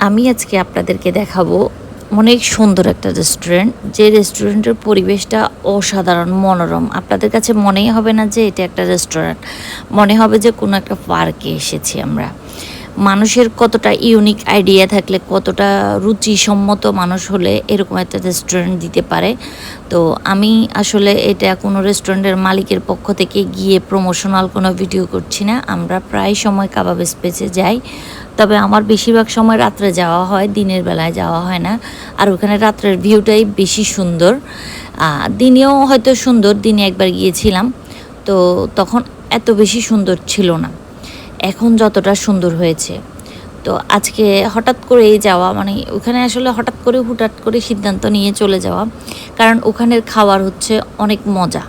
আমি আজকে আপনাদেরকে দেখাবো অনেক সুন্দর একটা রেস্টুরেন্ট যে রেস্টুরেন্টের পরিবেশটা অসাধারণ, মনোরম। আপনাদের কাছে মনেই হবে না যে এটা একটা রেস্টুরেন্ট মনে হবে যে কোনো একটা পার্কে এসেছি আমরা। মানুষের কতটা ইউনিক আইডিয়া থাকলে, কতটা রুচিসম্মত মানুষ হলে এরকম একটা রেস্টুরেন্ট দিতে পারে। তো আমি আসলে এটা কোনো রেস্টুরেন্টের মালিকের পক্ষ থেকে গিয়ে প্রমোশনাল কোনো ভিডিও করছি না। আমরা প্রায় সময় কাবাব স্পেসে যাই। তবে আমার বেশিরভাগ সময় রাত্রে যাওয়া হয়, দিনের বেলায় যাওয়া হয় না। আর ওখানে রাত্রের ভিউটাই বেশি সুন্দর। দিনেও হয়তো সুন্দর, দিনে একবার গিয়েছিলাম। তো তখন এত বেশি সুন্দর ছিল না। এখন যতটা সুন্দর হয়েছে। তো আজকে হঠাৎ করে যাওয়া মানে ওখানে আসলে হঠাৎ করে হুটাট করে সিদ্ধান্ত নিয়ে চলে যাওয়া। কারণ ওখানের খাবার হচ্ছে অনেক মজা।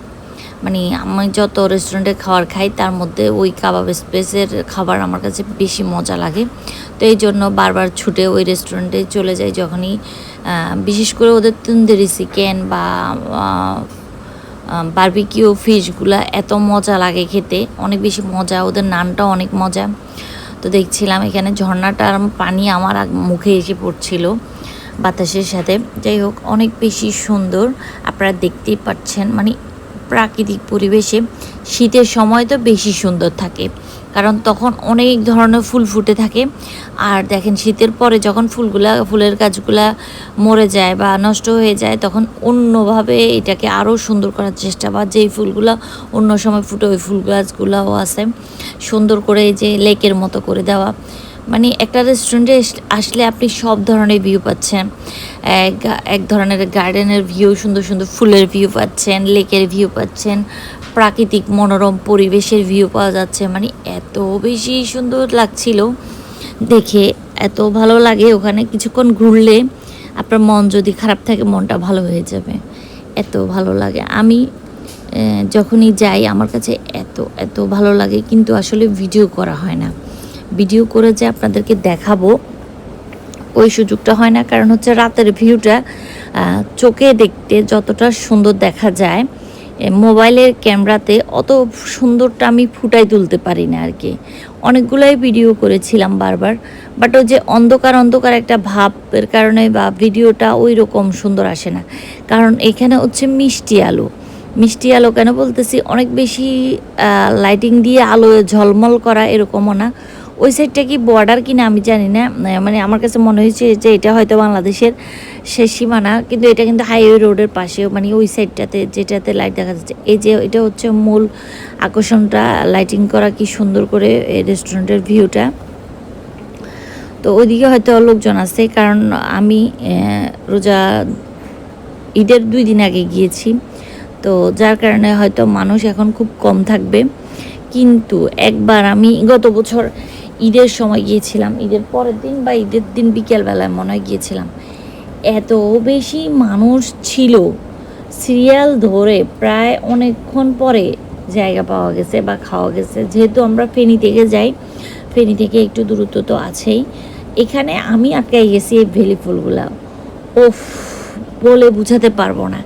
মানে আমি যত রেস্টুরেন্টে খাবার খাই, তার মধ্যে ওই কাবাব স্পেসের খাবার আমার কাছে বেশি মজা লাগে। তো এই জন্য বারবার ছুটে ওই রেস্টুরেন্টে চলে যাই যখনই বিশেষ করে ওদের তন্দুরি চিকেন বা বারবিকিউ ফিশগুলা এত মজা লাগে খেতে। অনেক বেশি মজা, ওদের নানটাও অনেক মজা। তো দেখছিলাম এখানে ঝর্ণাটার পানি আমার মুখে এসে পড়ছিল বাতাসের সাথে। যাই হোক, অনেক বেশি সুন্দর, আপনারা দেখতেই পাচ্ছেন। মানে প্রাকৃতিক পরিবেশে শীতের সময় তো বেশি সুন্দর থাকে। কারণ তখন অনেক ধরনের ফুল ফুটে থাকে। আর দেখেন শীতের পরে যখন ফুলগুলা, ফুলের গাছগুলা মরে যায় বা নষ্ট হয়ে যায়, তখন অন্যভাবে এটাকে আরও সুন্দর করার চেষ্টা বা যেই ফুলগুলা অন্য সময় ফুটে, ওই ফুল গাছগুলাও আছে। সুন্দর করে যে লেকের মতো করে দেওয়া। মানে একটা রেস্টুরেন্টে আসলে আপনি সব ধরনের ভিউ পাচ্ছেন। এক ধরনের গার্ডেনের ভিউ সুন্দর সুন্দর ফুলের ভিউ পাচ্ছেন লেকের ভিউ পাচ্ছেন, প্রাকৃতিক মনোরম পরিবেশের ভিউ পাওয়া যাচ্ছে। মানে এত বেশি সুন্দর লাগছিল দেখে, এত ভালো লাগে ওখানে। কিছুক্ষণ ঘুরলে আপনার মন যদি খারাপ থাকে, মনটা ভালো হয়ে যাবে। এত ভালো লাগে। আমি যখনই যাই, আমার কাছে এত এত ভালো লাগে, কিন্তু আসলে ভিডিও করা হয় না। ভিডিও করে যে আপনাদেরকে দেখাবো, ওই সুযোগটা হয় না। কারণ হচ্ছে রাতের ভিউটা চোখে দেখতে যতটা সুন্দর দেখা যায় মোবাইলের ক্যামেরাতে অত সুন্দরটা আমি ফুটাই তুলতে পারি না আর কি। অনেকগুলোই ভিডিও করেছিলাম বারবার, বাট ওই যে অন্ধকার অন্ধকার একটা ভাবের কারণে বা ভিডিওটা ওই রকম সুন্দর আসে না। কারণ এখানে হচ্ছে মিষ্টি আলু। মিষ্টি আলো কেন বলতেছি? অনেক বেশি লাইটিং দিয়ে আলো ঝলমল করা এরকমও না। ওই সাইডটা কি বর্ডার কিনা আমি জানি না। মানে আমার কাছে মনে হয়েছে যে এটা হয়তো বাংলাদেশের শেষ সীমানা, কিন্তু এটা কিন্তু হাইওয়ে রোডের পাশেও মানে ওই সাইডটাতে যেটাতে লাইট দেখা যাচ্ছে। এই যে এটা হচ্ছে মূল আকর্ষণটা লাইটিং করা কি সুন্দর করে এই রেস্টুরেন্টের ভিউটা তো ওইদিকে হয়তো লোকজন আছে, কারণ আমি রোজা, ঈদের দুই দিন আগে গিয়েছি। তো যার কারণে হয়তো মানুষ এখন খুব কম থাকবে। কিন্তু একবার আমি গত বছর ঈদের সময় গিয়েছিলাম। ঈদের পরের দিন বা ঈদের দিন বিকেলবেলায় মনে হয় গিয়েছিলাম। এত বেশি মানুষ ছিল। সিরিয়াল ধরে প্রায় অনেকক্ষণ পরে জায়গা পাওয়া গেছে বা খাওয়া গেছে। যেহেতু আমরা ফেনী থেকে যাই, ফেনী থেকে একটু দূরত্ব তো আছেই। এখানে আমি আটকাই গেছি এই ভেলি ফুলগুলা। ওফ বলে বুঝাতে পারব না।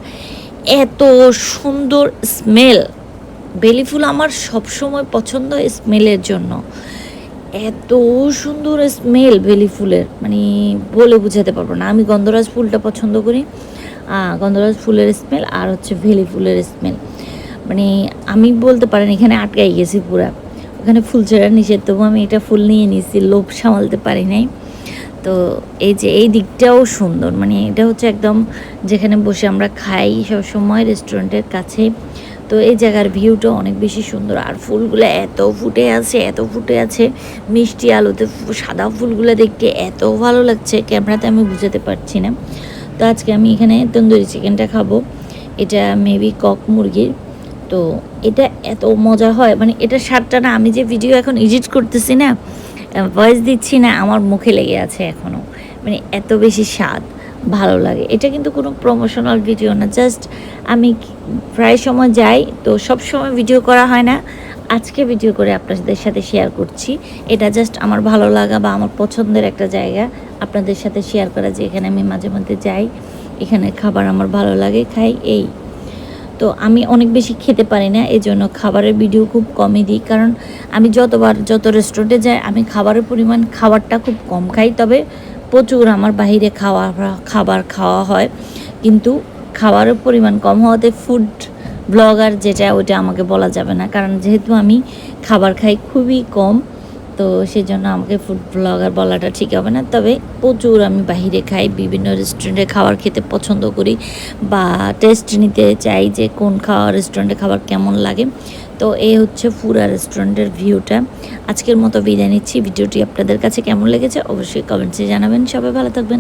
এত সুন্দর স্মেল বেলি ফুল আমার সবসময় পছন্দ স্মেলের জন্য। এত সুন্দর স্মেল বেলি ফুলের। মানে বলে বুঝাতে পারব না। আমি গন্ধরাজ ফুলটা পছন্দ করি। গন্ধরাজ ফুলের স্মেল আর হচ্ছে ভেলি ফুলের স্মেল মানে আমি বলতে পারেন এখানে আটকাই গেছি পুরা। ওখানে ফুল ছেঁড়া নিষেধ, তবু আমি এটা ফুল নিয়ে নিয়েছি লোভ সামালতে পারি নাই। তো এই যে, এই দিকটাও সুন্দর। মানে এটা হচ্ছে একদম যেখানে বসে আমরা খাই সব সময় রেস্টুরেন্টের কাছে। তো এই জায়গার ভিউটা অনেক বেশি সুন্দর। আর ফুলগুলো এত ফুটে আছে, এত ফুটে আছে, মিষ্টি আলোতে সাদা ফুলগুলো দেখতে এত ভালো লাগছে, ক্যামেরাতে আমি বুঝাতে পারছি না। তো আজকে আমি এখানে তন্দুরি চিকেনটা খাব। এটা মেবি কক মুরগির। তো এটা এত মজা হয় মানে এটা স্বাদটা না, আমি যে ভিডিও এখন এডিট করতেছি না ভয়েস দিচ্ছি না, আমার মুখে লেগে আছে এখনও মানে এত বেশি স্বাদ। ভালো লাগে। এটা কিন্তু কোনো প্রমোশনাল ভিডিও না জাস্ট আমি প্রায় সময় যাই, তো সব সময় ভিডিও করা হয় না। আজকে ভিডিও করে আপনাদের সাথে শেয়ার করছি। এটা জাস্ট আমার ভালো লাগা বা আমার পছন্দের একটা জায়গা। আপনাদের সাথে শেয়ার করা যে এখানে আমি মাঝে মধ্যে যাই। এখানে খাবার আমার ভালো লাগে, খাই এই। তো আমি অনেক বেশি খেতে পারি না এই জন্য খাবারের ভিডিও খুব কমই দিই। কারণ আমি যতবার যত রেস্টুরেন্টে যাই, আমি খাবারের পরিমাণ খাবারটা খুব কম খাই। তবে প্রচুর আমার বাহিরে খাওয়া, খাবার খাওয়া হয়। কিন্তু খাবারের পরিমাণ কম হওয়াতে ফুড ব্লগার যেটা, ওইটা আমাকে বলা যাবে না। কারণ যেহেতু আমি খাবার খাই খুবই কম তো সেই জন্য আমাকে ফুড ব্লগার বলাটা ঠিক হবে না। তবে প্রচুর আমি বাহিরে খাই, বিভিন্ন রেস্টুরেন্টে খাবার খেতে পছন্দ করি বা টেস্ট নিতে চাই যে কোন খাওয়া রেস্টুরেন্টে খাবার কেমন লাগে। তো এ হচ্ছে পুরা রেস্টুরেন্টের ভিউটা আজকের মতো বিদায় নিচ্ছি। ভিডিওটি আপনাদের কাছে কেমন লেগেছে অবশ্যই কমেন্টসে জানাবেন। সবাই ভালো থাকবেন।